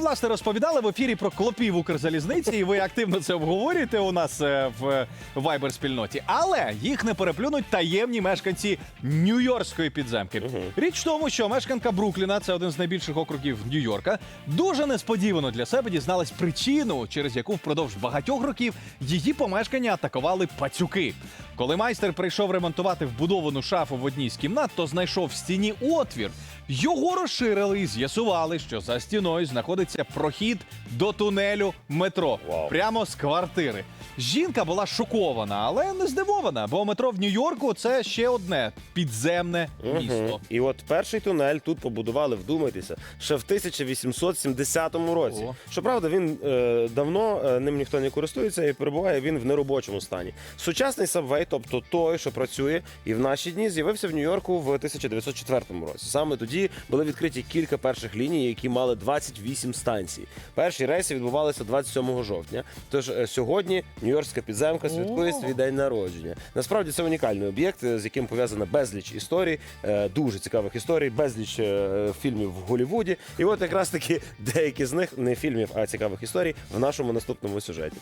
власне розповідали в ефірі про клопів Укрзалізниці, і ви активно це обговорюєте у нас е, в вайбер спільноті. Але їх не переплюнуть таємні мешканці Нью-Йоркської підземки. Річ в тому, що мешканка Брукліна, це один з найбільших округів Нью-Йорка, дуже несподівано для себе дізналась причину, через яку впродовж багатьох років її помешкання атакували пацюки. Коли майстер прийшов ремонтувати вбудовану шафу в одній з кімнат, то знайшов в стіні отвір. Його розширили і з'ясували, що за стіною знаходиться прохід до тунелю метро Вау. прямо з квартири. Жінка була шокована, але не здивована, бо метро в Нью-Йорку це ще одне підземне місто. Мгм. І от перший тунель тут побудували, вдумайтеся, ще в 1870 році. О. Щоправда, він е, давно е, ним ніхто не користується і перебуває він в неробочому стані. Сучасний сабвей, тобто той, що працює, і в наші дні з'явився в Нью-Йорку в 1904 році. Саме тоді були відкриті кілька перших ліній, які мали 28 станцій. Перші рейси відбувалися 27 жовтня. Тож е, сьогодні Нью-Йоркська підземка святкує свій день народження. Насправді це унікальний об'єкт, е, з яким пов'язана безліч історій, е, дуже цікавих історій, безліч фільмів в Голлівуді. І от якраз таки деякі з них не фільмів, а цікавих історій в нашому наступному сюжеті.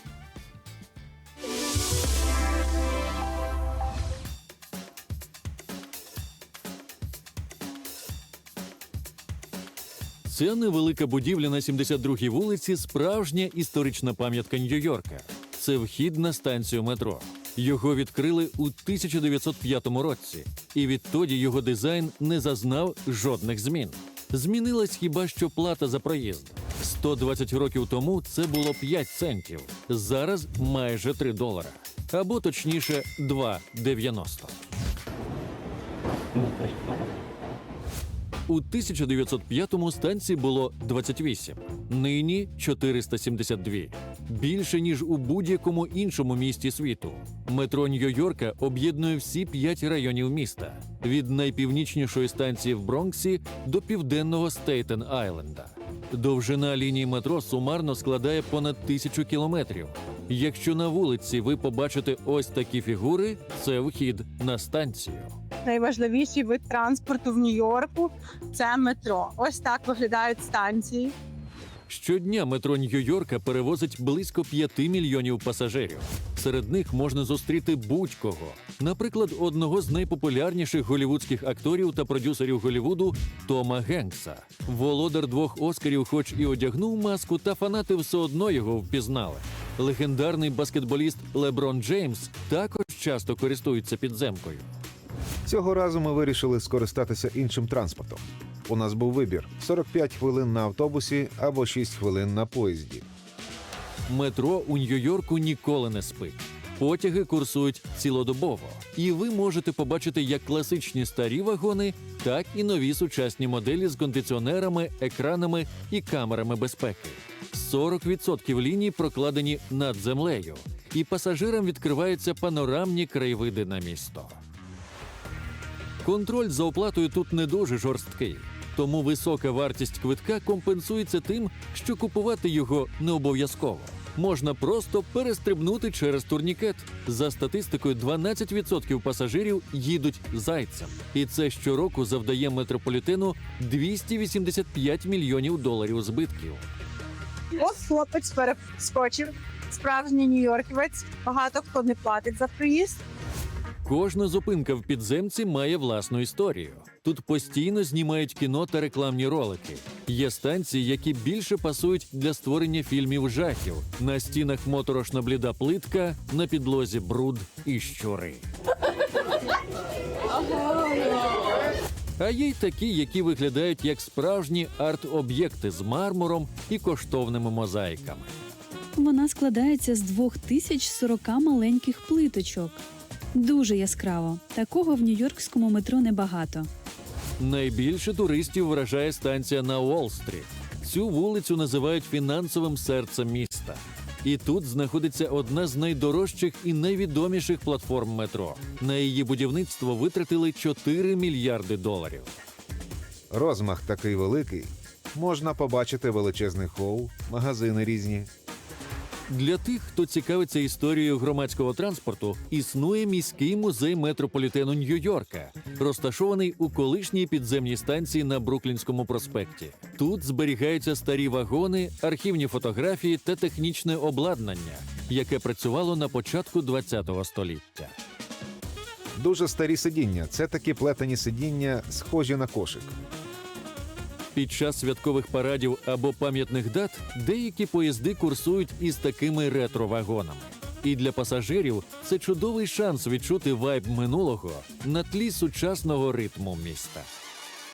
Ця невелика будівля на 72-й вулиці справжня історична пам'ятка Нью-Йорка. Це вхід на станцію метро. Його відкрили у 1905 році, і відтоді його дизайн не зазнав жодних змін. Змінилась хіба що плата за проїзд. 120 років тому це було 5 центів, зараз майже 3 долара. Або точніше 2,90. У 1905-му станцій було 28, нині 472. Більше ніж у будь-якому іншому місті світу. Метро Нью-Йорка об'єднує всі п'ять районів міста від найпівнічнішої станції в Бронксі до південного Стейтен Айленда. Довжина лінії метро сумарно складає понад тисячу кілометрів. Якщо на вулиці ви побачите ось такі фігури, це вхід на станцію. Найважливіший вид транспорту в Нью-Йорку це метро. Ось так виглядають станції. Щодня метро Нью-Йорка перевозить близько 5 мільйонів пасажирів. Серед них можна зустріти будь-кого. Наприклад, одного з найпопулярніших голівудських акторів та продюсерів Голівуду Тома Генкса. Володар двох Оскарів, хоч і одягнув маску, та фанати все одно його впізнали. Легендарний баскетболіст Леброн Джеймс також часто користується підземкою. Цього разу ми вирішили скористатися іншим транспортом. У нас був вибір: 45 хвилин на автобусі або 6 хвилин на поїзді. Метро у Нью-Йорку ніколи не спить. Потяги курсують цілодобово, і ви можете побачити як класичні старі вагони, так і нові сучасні моделі з кондиціонерами, екранами і камерами безпеки. 40% ліній прокладені над землею, і пасажирам відкриваються панорамні краєвиди на місто. Контроль за оплатою тут не дуже жорсткий, тому висока вартість квитка компенсується тим, що купувати його не обов'язково. Можна просто перестрибнути через турнікет. За статистикою, 12% пасажирів їдуть зайцем, і це щороку завдає метрополітену 285 мільйонів доларів збитків. От хлопець перескочив. Справжній нью-йорківець. Багато хто не платить за проїзд. Кожна зупинка в підземці має власну історію. Тут постійно знімають кіно та рекламні ролики. Є станції, які більше пасують для створення фільмів жахів. На стінах моторошна бліда плитка, на підлозі бруд і щури. А є й такі, які виглядають як справжні арт-об'єкти з мармуром і коштовними мозаїками. Вона складається з 2040 маленьких плиточок. Дуже яскраво. Такого в нью-йоркському метро небагато. Найбільше туристів вражає станція на Уолл-стріт. Цю вулицю називають фінансовим серцем міста. І тут знаходиться одна з найдорожчих і найвідоміших платформ метро. На її будівництво витратили 4 мільярди доларів. Розмах такий великий. Можна побачити величезний хол, магазини різні. Для тих, хто цікавиться історією громадського транспорту, існує міський музей метрополітену Нью-Йорка, розташований у колишній підземній станції на Бруклінському проспекті. Тут зберігаються старі вагони, архівні фотографії та технічне обладнання, яке працювало на початку ХХ століття. Дуже старі сидіння. Це такі плетені сидіння, схожі на кошик. Під час святкових парадів або пам'ятних дат деякі поїзди курсують із такими ретро-вагонами. І для пасажирів це чудовий шанс відчути вайб минулого на тлі сучасного ритму міста.